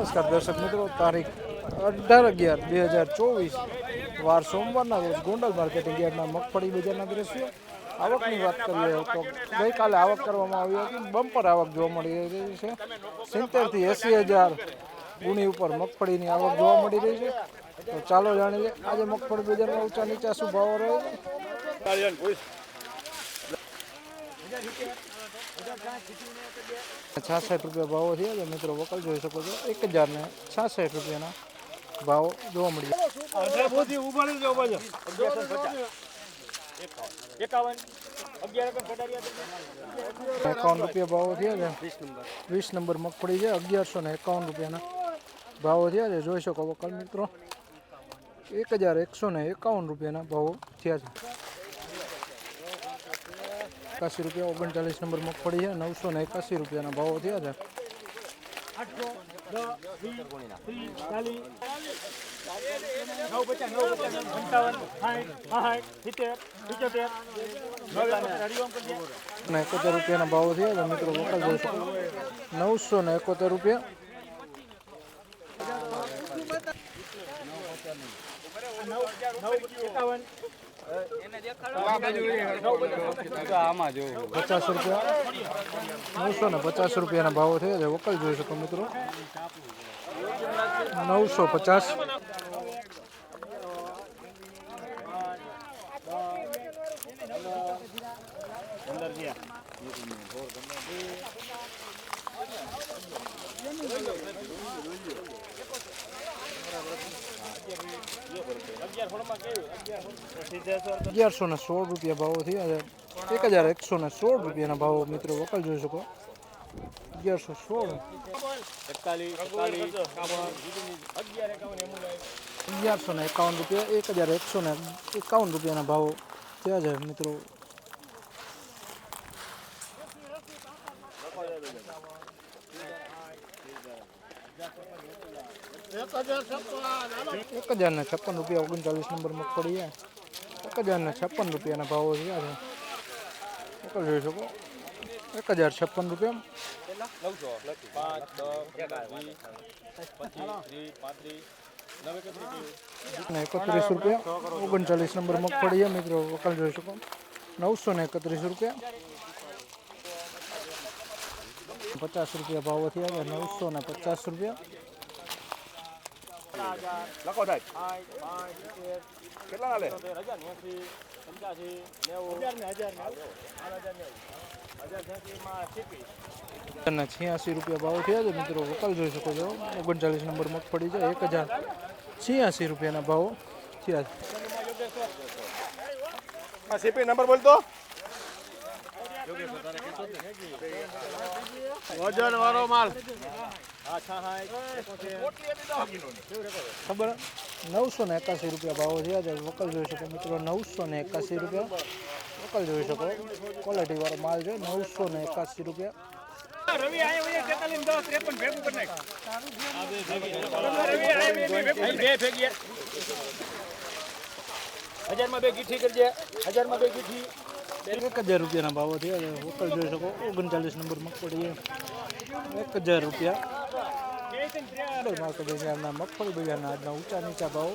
નમસ્કાર દર્શક મિત્રો, તારીખ અઢાર અગિયાર બે હજાર ચોવીસ, વાર સોમવારના રોજ ગોંડલ માર્કેટિંગ યાર્ડના મગફળી બજારના દ્રશ્યો. આવકની વાત કરીએ તો ગઈકાલે આવક કરવામાં આવી હતી, બમ્પર આવક જોવા મળી રહી છે. સિત્તેરથી એંસી હજાર ગુણી ઉપર મગફળીની આવક જોવા મળી રહી છે. તો ચાલો જાણીએ, આજે મગફળી બજારમાં ઊંચા નીચા શું ભાવ રહ્યો છે? છાસઠ રૂપિયા ભાવો થયા છે મિત્રો વકલ જોઈ શકો છો. એક હજાર ને છાસઠ રૂપિયાના ભાવ જોવા મળી એકાવન રૂપિયા ભાવો થયા છે. વીસ નંબર મગફળી છે. અગિયારસો ને એકાવન રૂપિયાના ભાવો થયા છે. જોઈ શકો વકલ મિત્રો. એક હજાર એકસો ને એકાવન રૂપિયાના ભાવો થયા છે. એકાસી રૂપિયા ઓગણચાલીસ નંબર મગફળી છે. નવસો ને એકાસી રૂપિયાના ભાવો થયા છે. એકોતેર રૂપિયાના ભાવો થયા છે. મિત્રો વોકલ જોઈ શકો. નવસો ને એકોતેર રૂપિયા. પચાસ રૂપિયા નવસો ને પચાસ રૂપિયાના ભાવો થયા છે વકલ જોઈ શકો મિત્રો. નવસો પચાસ. પંદર છે અગિયારસો ને સોળ રૂપિયા ભાવો થયા છે. એક હજાર એકસો ને સોળ રૂપિયાના ભાવો મિત્રો વકલ જોઈ શકો. અગિયારસો સોળ. અગિયારસો ને એકાવન રૂપિયા, એક હજાર એકસો ને એકાવન રૂપિયાના ભાવો થયા છે મિત્રો. એક હજાર ને છપ્પન રૂપિયા ઓગણચાલીસ નંબર મગફળી છે. એક હજાર ને છપ્પન રૂપિયાના ભાવો થયા છે એક જોઈ શકો. એક હજાર છપ્પન રૂપિયા નવસો પાંચ દસ વીસ પચીસ ત્રીસ પાંત્રીસ નવે કેટલી ને એકત્રીસ રૂપિયા. ઓગણચાલીસ નંબર મગફળી છે મિત્રો. વકલ જોઈ શકો. નવસો ને એકત્રીસ રૂપિયા. પચાસ રૂપિયા ભાવો થયા છે નવસો ને પચાસ રૂપિયા. લખો કેટલા હાલે? અને છ્યાસી રૂપિયા ભાવ થયા છે. મિત્રો વકલ જોઈ શકો છો. ઓગણચાલીસ નંબર મગફળી છે એક હજાર છ્યાસી રૂપિયાના ભાવો. થયા સીપી નંબર બોલતો? વજન વાળો માલ. ખબર? નવસો ને એકાસી રૂપિયા ભાવો થયા છે વકલ જોઈ શકો મિત્રો નવસો ને એકાસી રૂપિયા. વકલ જોઈ શકો. ક્વોલિટી વાળો માલ છે. નવસો ને એકાસી રૂપિયા. રવિ આયા તેતાલીસ દસ ત્રેપન ભેગું કરી નાખ બે બે ભેગી હજારમાં બે ગીઠી કરજે. હજારમાં બે ગીઠી. એક હજાર રૂપિયાના ભાવો થયા છે. જોઈ શકો, ઓગણચાલીસ નંબર મગફળી એક હજાર રૂપિયા. માર્કેટ બજારના મગફળી બજારના આજના ઊંચા નીચા ભાવ.